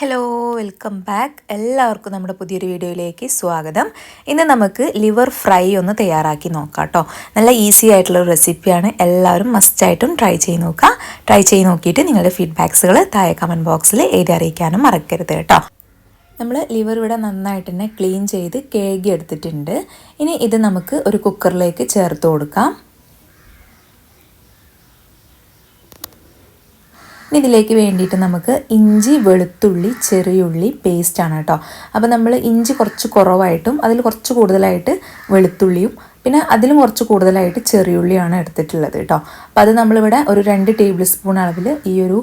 Hello welcome back എല്ലാവർക്കും നമ്മുടെ പുതിയൊരു വീഡിയോയിലേക്ക് സ്വാഗതം. ഇന്ന് നമുക്ക് ലിവർ ഫ്രൈ ഒന്ന് തയ്യാറാക്കി നോക്കാം കേട്ടോ നല്ല ഈസി ആയിട്ടുള്ള റെസിപ്പിയാണ് എല്ലാവരും മസ്റ്റായിട്ടും ട്രൈ ചെയ്ത് നോക്കുക. ട്രൈ ചെയ്ത് നോക്കിയിട്ട് നിങ്ങളുടെ ഫീഡ്ബാക്സുകൾ താഴെ കമന്റ് ബോക്സിൽ എഴുതി അറിയിക്കാനും മറക്കരുത് കേട്ടോ. നമ്മൾ ലിവർ ഇവിടെ നന്നായിട്ട് തന്നെ ക്ലീൻ ചെയ്ത് കേകി എടുത്തിട്ടുണ്ട് ഇനി ഇത് നമുക്ക് ഒരു കുക്കറിലേക്ക് ചേർത്ത് കൊടുക്കാം. ഇതിലേക്ക് വേണ്ടിയിട്ട് നമുക്ക് ഇഞ്ചി വെളുത്തുള്ളി ചെറിയുള്ളി പേസ്റ്റാണ് കേട്ടോ. അപ്പോൾ നമ്മൾ ഇഞ്ചി കുറച്ച് കുറവായിട്ടും അതിൽ കുറച്ച് കൂടുതലായിട്ട് വെളുത്തുള്ളിയും പിന്നെ അതിലും കുറച്ച് കൂടുതലായിട്ട് ചെറിയുള്ളിയാണ് എടുത്തിട്ടുള്ളത് കേട്ടോ അപ്പോൾ അത് നമ്മളിവിടെ ഒരു രണ്ട് ടേബിൾ സ്പൂൺ അളവിൽ ഈ ഒരു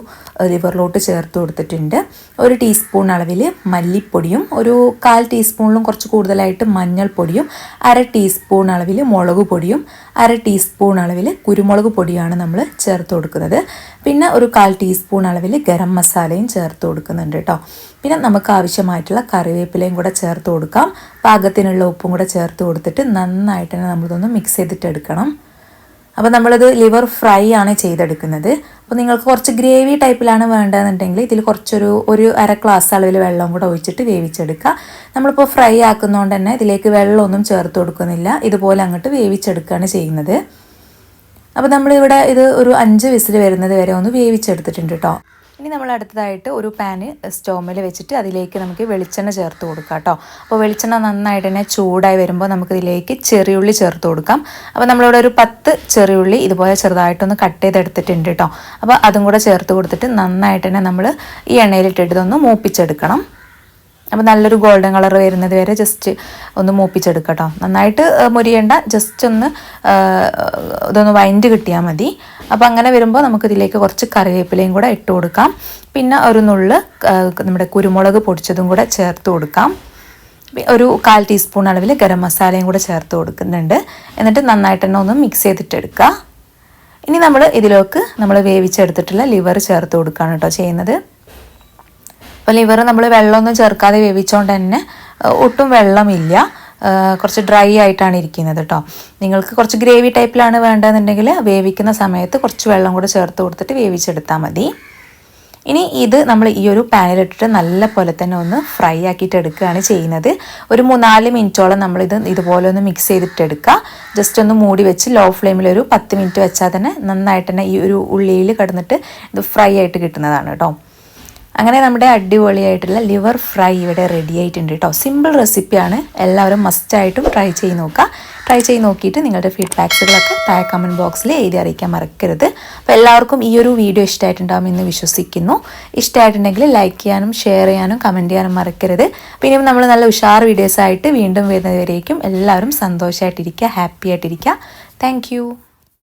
ലിവറിലോട്ട് ചേർത്ത് കൊടുത്തിട്ടുണ്ട്. ഒരു ടീസ്പൂൺ അളവിൽ മല്ലിപ്പൊടിയും ഒരു കാൽ ടീസ്പൂണിലും കുറച്ച് കൂടുതലായിട്ട് മഞ്ഞൾപ്പൊടിയും അര ടീസ്പൂൺ അളവിൽ മുളക് പൊടിയും അര ടീസ്പൂൺ അളവിൽ കുരുമുളക് പൊടിയാണ് നമ്മൾ ചേർത്ത് കൊടുക്കുന്നത്. പിന്നെ ഒരു കാൽ ടീസ്പൂൺ അളവിൽ ഗരം മസാലയും ചേർത്ത് കൊടുക്കുന്നുണ്ട് കേട്ടോ പിന്നെ നമുക്ക് ആവശ്യമായിട്ടുള്ള കറിവേപ്പിലയും കൂടെ ചേർത്ത് കൊടുക്കാം. പാകത്തിനുള്ള ഉപ്പും കൂടെ ചേർത്ത് കൊടുത്തിട്ട് നന്നായിട്ട് തന്നെ നമ്മളിതൊന്ന് മിക്സ് ചെയ്തിട്ട് എടുക്കണം അപ്പോൾ നമ്മളിത് ലിവർ ഫ്രൈ ആണ് ചെയ്തെടുക്കുന്നത്. അപ്പോൾ നിങ്ങൾക്ക് കുറച്ച് ഗ്രേവി ടൈപ്പിലാണ് വേണ്ടതെന്നുണ്ടെങ്കിൽ ഇതിൽ കുറച്ചൊരു ഒരു അര ഗ്ലാസ് അളവിൽ വെള്ളം കൂടെ ഒഴിച്ചിട്ട് വേവിച്ചെടുക്കുക. നമ്മളിപ്പോൾ ഫ്രൈ ആക്കുന്നതുകൊണ്ട് തന്നെ ഇതിലേക്ക് വെള്ളമൊന്നും ചേർത്ത് കൊടുക്കുന്നില്ല. ഇതുപോലെ അങ്ങോട്ട് വേവിച്ചെടുക്കുകയാണ് ചെയ്യുന്നത്. അപ്പോൾ നമ്മളിവിടെ ഇത് ഒരു അഞ്ച് വിസിൽ വരുന്നത് വരെ ഒന്ന് വേവിച്ചെടുത്തിട്ടുണ്ട് കേട്ടോ ഇനി നമ്മൾ അടുത്തതായിട്ട് ഒരു പാന് സ്റ്റോമിൽ വെച്ചിട്ട് അതിലേക്ക് നമുക്ക് വെളിച്ചെണ്ണ ചേർത്ത് കൊടുക്കാം കേട്ടോ. അപ്പോൾ വെളിച്ചെണ്ണ നന്നായിട്ട് തന്നെ ചൂടായി വരുമ്പോൾ നമുക്കിതിലേക്ക് ചെറിയുള്ളി ചേർത്ത് കൊടുക്കാം. അപ്പോൾ നമ്മളിവിടെ ഒരു പത്ത് ചെറിയുള്ളി ഇതുപോലെ ചെറുതായിട്ടൊന്ന് കട്ട് ചെയ്തെടുത്തിട്ടുണ്ട് കേട്ടോ. അപ്പോൾ അതും കൂടെ ചേർത്ത് കൊടുത്തിട്ട് നന്നായിട്ട് തന്നെ നമ്മൾ ഈ എണ്ണയിലിട്ടിട്ട് ഇതൊന്ന് മൂപ്പിച്ചെടുക്കണം. അപ്പോൾ നല്ലൊരു ഗോൾഡൻ കളർ വരുന്നത് വരെ ജസ്റ്റ് ഒന്ന് മൂപ്പിച്ചെടുക്കട്ടോ. നന്നായിട്ട് മുരിയേണ്ട. ജസ്റ്റ് ഒന്ന് ഇതൊന്ന് വൈൻഡ് കിട്ടിയാൽ മതി. അപ്പോൾ അങ്ങനെ വരുമ്പോൾ നമുക്ക് ഇതിലേക്ക് കുറച്ച് കറിവേപ്പിലയും കൂടെ ഇട്ട് കൊടുക്കാം. പിന്നെ ഒരു നുള്ള് നമ്മുടെ കുരുമുളക് പൊടിച്ചതും കൂടെ ചേർത്ത് കൊടുക്കാം. ഒരു കാൽ ടീസ്പൂൺ അളവിൽ ഗരം മസാലയും കൂടെ ചേർത്ത് കൊടുക്കുന്നുണ്ട്. എന്നിട്ട് നന്നായിട്ട് തന്നെ ഒന്ന് മിക്സ് ചെയ്തിട്ടെടുക്കുക ഇനി നമ്മൾ ഇതിലേക്ക് നമ്മൾ വേവിച്ചെടുത്തിട്ടുള്ള ലിവർ ചേർത്ത് കൊടുക്കുകയാണ് കേട്ടോ ചെയ്യുന്നത്. അപ്പോൾ ലിവർ നമ്മൾ വെള്ളമൊന്നും ചേർക്കാതെ വേവിച്ചുകൊണ്ട് തന്നെ ഒട്ടും വെള്ളമില്ല. കുറച്ച് ഡ്രൈ ആയിട്ടാണ് ഇരിക്കുന്നത് കേട്ടോ നിങ്ങൾക്ക് കുറച്ച് ഗ്രേവി ടൈപ്പിലാണ് വേണ്ടതെന്നുണ്ടെങ്കിൽ വേവിക്കുന്ന സമയത്ത് കുറച്ച് വെള്ളം കൂടെ ചേർത്ത് കൊടുത്തിട്ട് വേവിച്ചെടുത്താൽ മതി. ഇനി ഇത് നമ്മൾ ഈ ഒരു പാനിലിട്ടിട്ട് നല്ല പോലെ തന്നെ ഒന്ന് ഫ്രൈ ആക്കിയിട്ട് എടുക്കുകയാണ് ചെയ്യുന്നത്. ഒരു മൂന്നാൽ മിനിറ്റോളം നമ്മളിത് ഇതുപോലെ ഒന്ന് മിക്സ് ചെയ്തിട്ട് എടുക്കുക. ജസ്റ്റ് ഒന്ന് മൂടി വെച്ച് ലോ ഫ്ലെയിമിൽ ഒരു പത്ത് മിനിറ്റ് വെച്ചാൽ തന്നെ നന്നായിട്ട് തന്നെ ഈ ഒരു ഉള്ളിയിൽ കിടന്നിട്ട് ഇത് ഫ്രൈ ആയിട്ട് കിട്ടുന്നതാണ് കേട്ടോ അങ്ങനെ നമ്മുടെ അടിപൊളിയായിട്ടുള്ള ലിവർ ഫ്രൈ ഇവിടെ റെഡി ആയിട്ടുണ്ട് കേട്ടോ. സിമ്പിൾ റെസിപ്പിയാണ് എല്ലാവരും മസ്റ്റായിട്ടും ട്രൈ ചെയ്ത് നോക്കുക. ട്രൈ ചെയ്ത് നോക്കിയിട്ട് നിങ്ങളുടെ ഫീഡ്ബാക്സുകളൊക്കെ താഴെ കമന്റ് ബോക്സിൽ എഴുതി അറിയിക്കാൻ മറക്കരുത്. അപ്പോൾ എല്ലാവർക്കും ഈ ഒരു വീഡിയോ ഇഷ്ടമായിട്ടുണ്ടാകും എന്ന് വിശ്വസിക്കുന്നു. ഇഷ്ടമായിട്ടുണ്ടെങ്കിൽ ലൈക്ക് ചെയ്യാനും ഷെയർ ചെയ്യാനും കമന്റ് ചെയ്യാനും മറക്കരുത്. പിന്നെ നമ്മൾ നല്ല ഉഷാർ വീഡിയോസായിട്ട് വീണ്ടും വരുന്നതുവരേക്കും എല്ലാവരും സന്തോഷമായിട്ടിരിക്കുക ഹാപ്പി ആയിട്ടിരിക്കുക. താങ്ക്